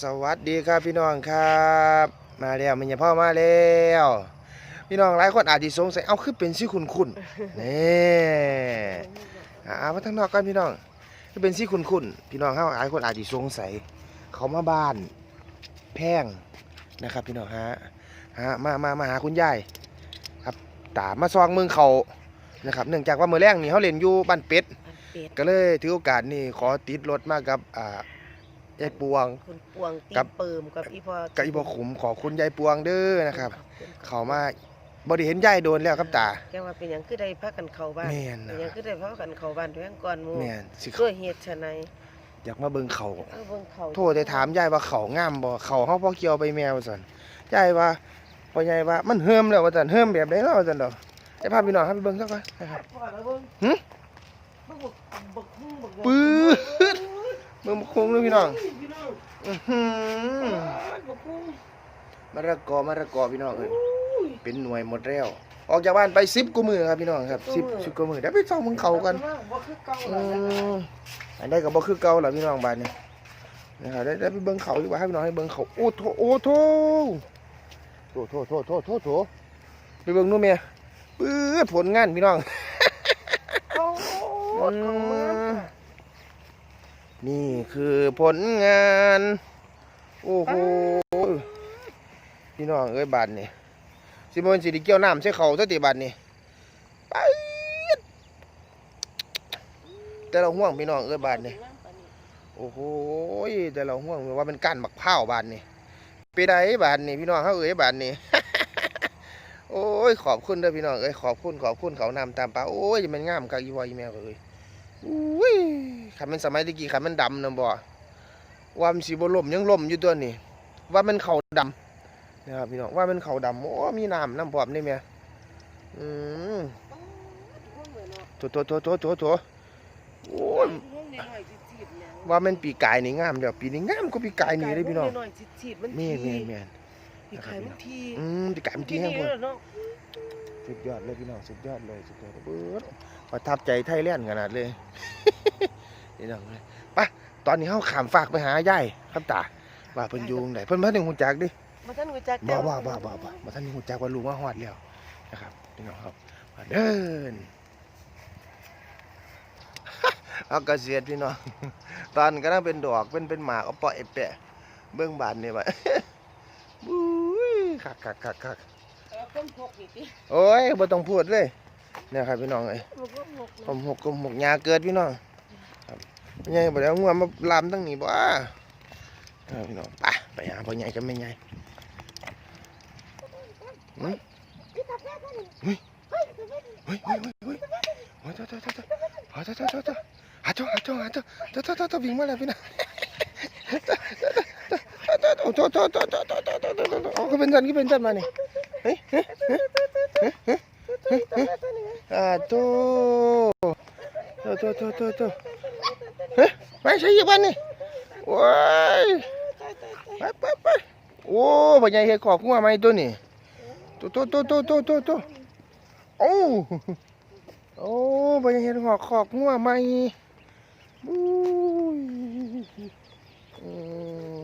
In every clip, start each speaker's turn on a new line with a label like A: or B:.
A: สวัสดีครับพี่น้องครับ มาแล้วมันยาพ่อมาแล้วพี่น้องหลายคนอาจจะสงสัยเอาคือเป็นชื่อคุณคุณนี่อ่ามาทางนอกกันพี่น้องคือเป็นชื่อคุณคุณพี่น้องเขาหลายคนอาจจะสงสัยเขามาบ้าน แพงนะครับพี่น้องฮะฮะมามามาหาคุณยายครับตามมาซองเมืองเขานะครับเนื่องจากว่ามือแรกนี่เขาเล่นอยู่บ้านเป็ด
B: อันเป็ด
A: ก็เลยถือโอกาสนี่ขอติดรถมากับอ่า ยายปวง
B: คุณปวงตี
A: กับ
B: เปิมกับอีพอ
A: กับอีบอขุมขอคุณยายปวงเด้อนะครับ
B: ขอบคุณ
A: เขามาบริเห็นยายโดนแล้วครับตา
B: แกว่าเป็นหยังคือได้พักกันเข้าบ้าน
A: แม่นนะ
B: เป็นหยังคือได้พักกันเข้าบ้านแพงก่อนหมู่
A: แม่นสิ
B: ด้วยเหตุไฉน
A: อยากมาเบิ่งเขา
B: เอาเบิ่งเขา
A: โทษได้ถามยายว่าเขางามบ่เขาเฮาพอเกี่ยวไปแมวสั่นยายว่าพ่อยายว่ามันเฮิมแล้วว่าซั่นเฮิมแบบใดเนาะว่าซั่นดอกไอ้พาพี่น้องครับไปเบิ่งซะก่อนนะครับ
B: พ่อแล้วเบิ่ง
A: หึ
B: เบิ่งบักบักหุ่งบัก
A: ปื๊ด เบิ่งบักคงเด้อพี่น้อง
B: พี่น้อง
A: อื้อหือ
B: บักหุ่ง
A: มะระกอมะระกอพี่น้องเอ้ยเป็นหน่วยหมดแล้ว ออกจากบ้านไป10กว่ามื้อครับพี่น้องครับ10 10กว่ามื้อเดี๋ยวไปส่องเบิ่งเขากัน
B: บ่คือเก่า
A: อื
B: แล้วนะ
A: มอันได้ก็บ่คือเก่าล่ะพี่น้องบ้านนี้นะครับได้ได้ไปเบิ่งเขาดีกว่าให้พี่น้องให้เบิ่งเขาโอ้โถโอ้โถโถโถโถโถโถโถไปเบิ่งนู่นแม่ปื้ดผลงานพี่น้อง
B: โอ้โหของเมือง
A: นี่คือผลงาน โอ้โหพี่น้องเอ้ยบานนี่สิบ่แมันสิได้เกี่ยวน้ำใส่เขาซะติบานนี่ไปแต่เราห่วงพี่น้องเอ้ยบานนี่โอ้โหแต่เราห่วงว่าเป็นก้านมักพร้าบานนี่ไปได้บานนี่พี่น้องเขาเอ๋ยบานนี่โอ้ยขอบคุณเด้อพี่น้องเอ้ยขอบคุณขอบคุณเขานำตามปลาโอ้ยมันงามกักอีวอยแมวเอ้ยอุ้ย ขันมันสมัยตะกี้ขันมันดำนะบ่ว่ามันสีบล่มยังล่มอยู่ตัวนี่ว่ามันเขาดำนะครับพี่น้องว่ามันเขาดำโอ้มีน้ำน้ำพร้อมนี่แม่อืมโถโถโถโถโถโถโอ้ยว่าแมันปีกายนี่งามเดี๋ยวปีนี้งามกว่าปีกายนี่เลยพี่น้อง
B: น้อยๆฉีดๆมัน
A: แม่นแม่นแม่น
B: ปีกายมันที
A: อืมปีกายมันทีแห้ง
B: ที
A: พุ่น
B: เนาะ
A: สุดยอดเลยพี่น้องสุดยอดเลยสุดยอดเบิดประทับใจไทยแลนด์ขนาดเลย พี่น้องเลยไปตอนนี้เฮาขามฝากไปหายายครับตาว่าเพิ่นอยู่ไหนเพิ่นมาถึงหูจักดิ
B: บ่ทันรู้จัก
A: บ่บ่บ่บ่บ่บ่ทันหูจักว่าลุงว่าฮอดแล้วนะครับพี่น้องครับมาเดินเอาเกษตรพี่น้องตอนก็น่าเป็นดอกเป็นเป็นหมากเอาปล่อยแปะเบื้องบานนี่วะบุ้ยคักคักคักคัก
B: เออก้มหกนี่ติ
A: โอ้ยบ่ต้องพูดเลยเนี่ยครับพี่น้องเอ้ย
B: บ่ก้มหก
A: ผมหกกลมหกยาเกิดพี่น้องครับพ่อ ใหญ่บ่ได้งวมาลามตั้งนี้บ่พี่น้องไปไปหาพ่อใหญ่กับแม่ใหญ่เฮ้ยเฮ้ยเฮ้ยเฮ้ยเฮ้ยโอ้ยตัวตัวตัวตัวโอ้ยตัวตัวตัวตัวหาตัวหาตัวหาตัวตัวตัวตัวตัววิ่งมาแล้วพี่น้องโอ้โหโอ้โหโอ้โหโอ้โหโอ้โหโอ้โหก็เป็นจันก็เป็นจันมาเนี่ยเฮ้ยเฮ้ยเฮ้ยเฮ้ยเฮ้ยอ่าตัวตัวตัวตัวตัว เฮ้ยไม่ใช่ยี่ปันนี่โอ้ยไปไปไปโอ้ปัญญาเห็ดขอบงัวไหมตัวนี่โตโตโตโตโตโตโตโอ้โอ้ปัญญาเห็ดขอบขอบงัวไหมบู้ยอืม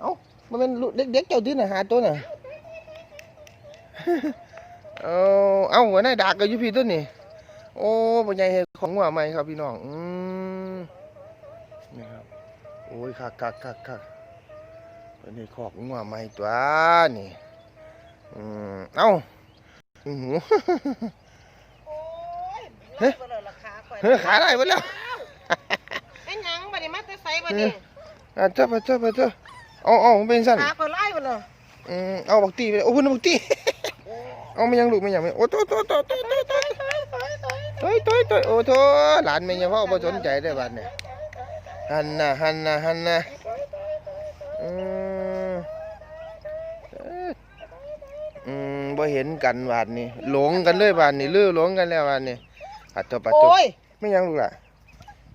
A: เอ้ามันเป็นลูกเด็กๆเจ้าที่น่ะหาตัวน่ะเอาเอาหัวหน้าดากก็อยู่พี่ตัวนี่โอ้ปัญญาเห็ดของหัวใหมครับพี่น้องอืมนี่ครับ โอ้ย คักคักคักคักตัวนี้ขอกหัวใหม่ตัวนี่อืมเอ้าอื้อหือ
B: โอ้ย
A: เฮ้ย
B: บ่ได้ราคาข่อย
A: เฮ้ยขาได้หมดแล้ว
B: เป็นหยังบัดนี้มาแต่ไสบัดนี้
A: อะเจ้าไปเจ้าไปเจ้าเอาเอามันเป็นสั้น
B: ขาข่อยไล่บ่ล่ะ
A: อืมเอาบักตีไปเลยโอ้พุ่นบักตีเอาไม่ยังลูกไม่ยังไม่โอ้โตโตโตโตโตโต
B: ถอยถอยถอย
A: โตยโตยโตยโอ้โถหลานแม่ยังพ่อบ่สนใจได้อบัดเนี่ย หันน่ะหันน่ะหันน่ะอืมเอ้ออืมบ่เห็นกันบาดนี้หลงกันเลยบาดนี้ลือหลงกันแล้วบาดนี้ปัดตัวปัดตัว
B: โอ้ย
A: ไม่ยังลูกล่ะ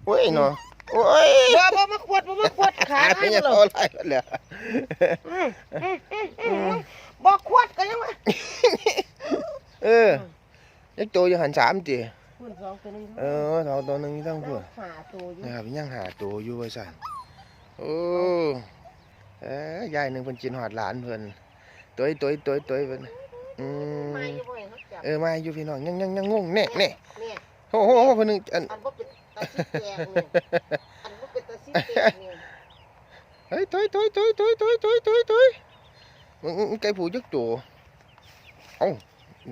A: โอ้ยเนาะโอ้ย
B: บ่บ่มาขวดบ่มาขวดขา
A: ไม่
B: ไล่
A: ยัง
B: บ่
A: เอา
B: ล่ะ
A: อะไรกันแล้ว
B: อืมอืมอืมอืมบ่ขวดก็ยังว่า
A: เออยักโตอยู่หันสามจี
B: คุณสองตัวนึง
A: เออสองตัวหนึงทั้งพวก
B: หาตัวอยู่
A: นะครับยังหาตัวอยู่ว่าสั่นโอ้ยายหนึ่งเพิ่นจินหอดหลานเพิ่นตัวตัวตัวตัวเพิ่นอืม
B: มาอยู่บ่ให้เขาจับ
A: เออมาอยู่พี่น้องยังยังยังงงแน่แน่
B: เนี่ย
A: โอ้โหเพิ่นนึงอัน
B: อันบ่เป็นตาสิแกงเนี่ยอันบ่เป็นตาสิแกงเนี่ย
A: เฮ้ยตัวตัวตัวตัวตัวตัวตัวตัวมึงมึงไก่ผูจักตัวเอ้า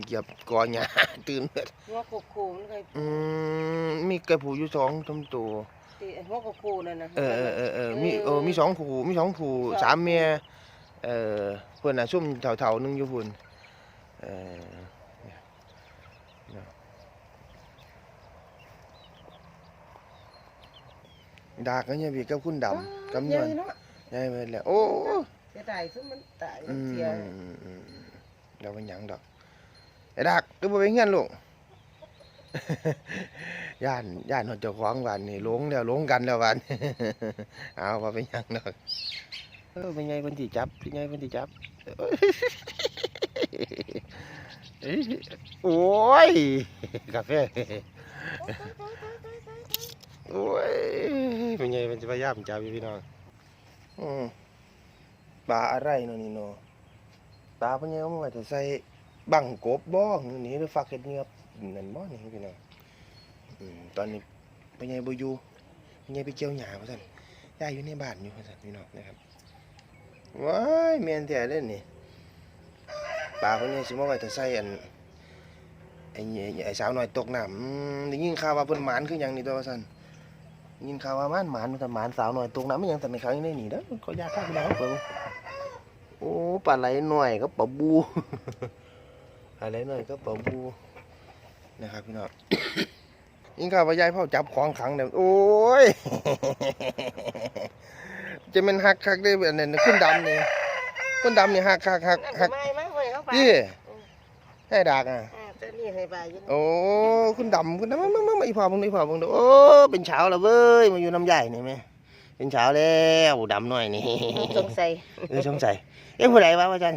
A: เหยียบกอหญ้า ตื่นเบิด
B: หัวโคโค่มันเคย
A: อืมมีไก่ผูอยู่สองสามตัว
B: ติหัวโคโค่นั่นน่ะ
A: เออเออเออเออมีเออมีสองผูมีสองผูสามเมียเออเพิ่นน่ะซุ่มเถาๆหนึงอยู่พุ่นเออดากก็เนี่ยพี่กับคุณดำกับ
B: เย
A: ย
B: อะ
A: น
B: เนาะ
A: ยายไปแล้วโอ้
B: เสียดายซุมันตาย
A: อืม
B: เสีย
A: อืมอืมเดี๋ยวเป็นหยังดอก ไอ้ดักก็บ่ไปเฮียนลูกย่านย่านเฮาเจ้าของบ้านนี่หลงแล้วหลงกันแล้วบ้านเอาบ่เป็นหยังดอกเออเป็นไงเพิ่นสิจับเป็นไงเพิ่นสิจับโอ้ยกาแฟโอ้ยเป็นไงมันจะพยายามจับพี่น้องอืมปลาอะไรเนาะนี่เนาะปลาเป็นไงเอามาไว้แต่ใส่ บังกบบ่นี่หรือฟักเห็ดเงือบนั่นบ่นี่พี่น้องตอนนี้เป็นไงบอยู่เป็นไงไปเกี่ยวหญ้าว่าซั่นยายอยู่ในบ้านอยู่ว่าซั่นพี่น้องนะครับว้ายแม่นแท้เด้อนี่ปลาเพิ่นนี่สิมาไว้แต่ใส่อันไอ้นี่ไอ้สาวน้อยตกน้ำได้ยินข่าวว่าเพิ่นหมานคือหยังนี่ตัวว่าซั่นยินข่าวว่ามันหมานมันแต่หมานสาวหน่อยตรงนั้นไม่ยังแต่ในเขายังได้หนีเด้อเขายากข้ามไปแล้วเปิงโอ้ปลาไหลหน่อยก็ปลาบู ปลาไหลหน่อยก็ปลาบูนะครับพี่น้องยินข่าวว่ายายพ่อจับของขังเดี๋ยวโอ้ย จะเป็นหักหักได้แบบนั้นขึ้นดำนี่ขึ้นดำนี่หักหักหักหัก
B: ไม่ไม่บ่ให้เขาไป
A: พี่ให้ดักอะ
B: อ่าแต่นี่ให้ไปอยู่
A: โอ้คุณดำคุณดำมามามามาอีพอมึงอีพอมึงดูโอ้เป็นเช้าแล้วเว้ยมาอยู่น้ำใหญ่นี่ไหมเป็นเช้าแล้วดำหน่อยนี่
B: สงสัย
A: เออสงสัยเอ้ผู้ใดวะว่าจัน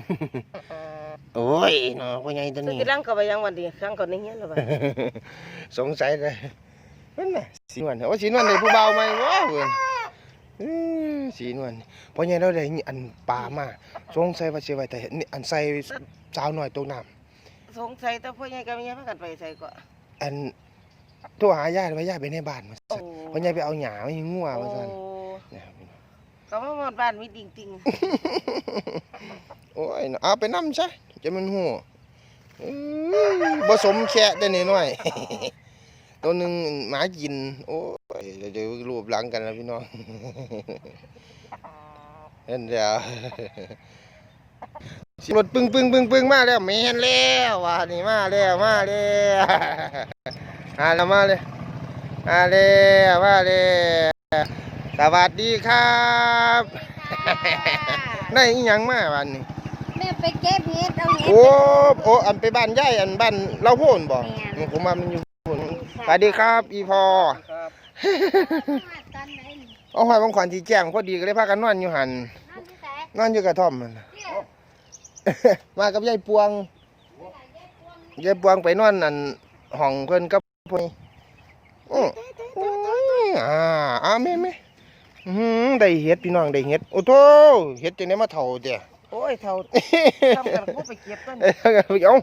A: โอ้ยเนาะพ่อใหญ่ตัว
B: สุ
A: นี้
B: กิรังก็ไปยังวันดีครั้งก่อนในเฮียนหรือเปล่า
A: สงสัยเลยนั่นน่ะสีนวลโอ้สีนวลเลยผู้เบาไหมว้าวเว้ยเอ้ยสีนวลพ่อใหญ่เราได้อันปลามาสงสัยว่าเสียไว้แต่นี่อันใส่สาวหน่อยตกน้
B: สงสัยแต่พ่อใหญ่กับแม่พากันไปใส่ก็ำ
A: อันโทรหาญาติว่าญาติไปในบ้านมา
B: โอ้
A: พ่อใหญ่ไปเอาหญ้าไม่งัว
B: โอ้
A: ว่าซั่นนะครับ
B: ก็มาหมดบ้านมีติ่งติ่ง
A: โอ้ยเอาไปนํซะ จะมันหูอื้อบ่สมแค่แต่น้อยๆตัวหนึงหมากิน โอ้ยเดี๋ยวจะรูปหลังกันแล้วพี่น้องเห็นแล้วสิรถปึ้งปึ้งปึ้งปึ้งมาแล้วแม่นแล้วว่านี่มาแล้วมาแล้วมาแล้วมาเลยมาแล้วมาแล้วสวัสดีครับ ได้อีหยังมาวันนี้
C: แม่ ไปเก็บเห็ดเอาเห็ด
A: โอ้โอ้อันไปบ้านยายอันบ้านเราโพ่นบ่
C: แม่น
A: ผมว่ามันอยู่โพ่นสวัสดีครับอีพอ
B: ครับ
C: มาตอนไหนนี่
A: เอาหอยบางขวัญที่แจ้งพอดีก็เลยพากันนอนอยู่หัน
C: นอนที่ไหน
A: นอนอยู่กระท่อมนั่นน่ะ
C: เนี่ย
A: มากับยายปวงยายปวงไปนอนอันห้องเพิ่นกับพวกนี้อื้ออื้ออ่าอ่าแม่แม่อื้อหือได้เห็ดพี่น้องได้เห็ดโอ้โธ่เห็ดจังได๋มาเท่าเด้อ
B: โอ้ยเท่าทำกันพวกไปเก็บต้น
A: เอ้ยเอา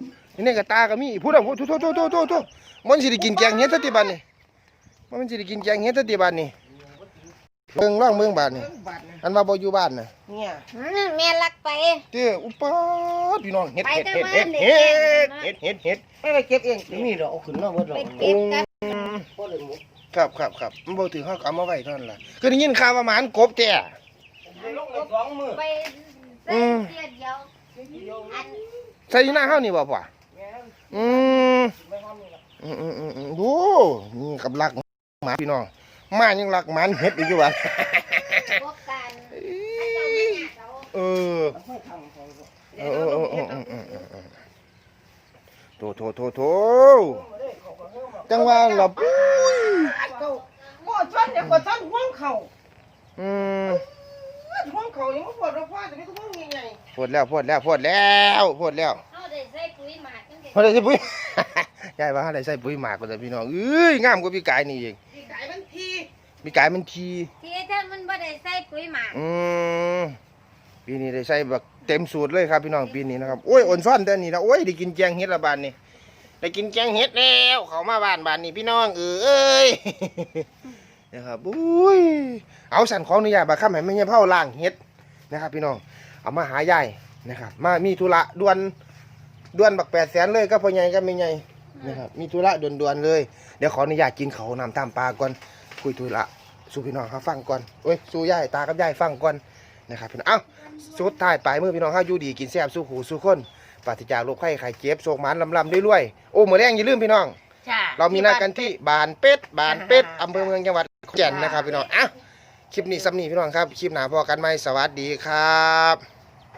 A: นี่ก็ตาก็มีพูดอะพูดโทษโทษโทษโทษโทษมันสิได้กินแกงเห็ดซะติบัดนี่มันสิได้กินแกงเห็ดซะติบัดนี่เบิ่งร่องเบิ่งบาดนี่
B: บาทนะ
A: อันว่าบ่อยู่บ้านน่ะ
B: เนี่ย
C: อืมแม่ลักไป
A: เด้ออุปาดพี่น้องเห็ด
C: ไป
A: เห็ด
C: แต่
A: เห็ด
C: ว่า
A: เห็ด
C: เด็ก
A: เห็ดเห็ดเห็ดเห็ด
B: ไม่ไปเก็บเอง
D: มีดอกเอาขึ้นมาเบิดดอก
C: ไปเก็บกัน
D: บ่ได้หมด
A: ครับครับครับมันบ่ถือเฮาก็เอามาไว้เท่านั้นล่ะคือได้ยินข่าวว่าหมานกบแท้
D: ลงไปสองมือ
C: ไป
A: อื
C: ใส่
A: ม
C: เดียวเดียวอัน
A: ใส่อยู่หน้าเฮานี่บ่พ่ออืมอืมอืมอืมอืมดูนี่กับรักหมาพี่น้องหมายังรักหมานเห็ดอีกอยู่ว่ะ
C: พบกันให้เจ้าแม่เขา
A: เออ เออเออเออเออเออเออเออเออโถโถโถโถจังหวะหลับ
B: เขาบ่ชนเดี๋ยวก็ชนห่วงเข่า
A: อืม
B: ห่งเขายังไม่ปวดเราพ่อจะไม่ต้องห่งยังไง
A: พดแล้วพดแล้วพดแล้วพดแล้ว
C: เขาได้ใส่ปุ๋ยหมากจัง
A: พดได้ใส่ปุ๋ยยายว่าอะไรใส่ปุ๋ยหมากก็แต่พี่น้องเอ้ยงามกว่าพี่กายนี่เอง
B: ที่ขายมันที
A: พี่กายมันที
C: ที่ถ้ามันบ่ได้ใส่ปุ๋ยหมาก
A: อืมปีนี้ได้ใช้แบบเต็มสูตรเลยครับพี่น้องปีนี้นะครับโอ้ยอ่อนซ่อนแต่นี่นะโอ้ยได้กินแกงเห็ดละบานนี่ได้กินแกงเห็ดแล้ว เขามาบ้านบ้านนี่พี่น้องเอ้ย นะครับอุ้ยเอาสั่นขออนุญาตบาค้ำให้ไม่ใช่เผาล่างเห็ดนะครับ พี่น้องเอามาหายายนะครับ มามีธุระด่วนด่วนบักแปดแสนเลยก็พ่อใหญ่ก็ไม่ใหญ่นะครับมีธุระด่วนๆเลย เดี๋ยวขออนุญาตกินเขาวน้ำตามปลาก่อนคุยธุระสู่พี่น้องเขาฟังก่อนเอ้ยสู่ยายตากับยายฟังก่อนนะครับพี่น้องเอ้าสุดท้ายปลายมือพี่น้องเขาอยู่ดีกินแซ่บสู้หูสู้คนปราศจากโรคไข้ไข้เจ็บโศกหมันลำลำๆด้วยๆโอ้หมอแรงอย่าลืมพี่น้อง
B: จ้า
A: เรามีนัดกันที่บานเป็ดบานเป็ดอำเภอเมืองจังหวัดขอน แก่นนะครับพี่น้องอะคลิปนี้สำนีพี่น้องครับ คลิปหนาพอกันไหมสวัสดีครับ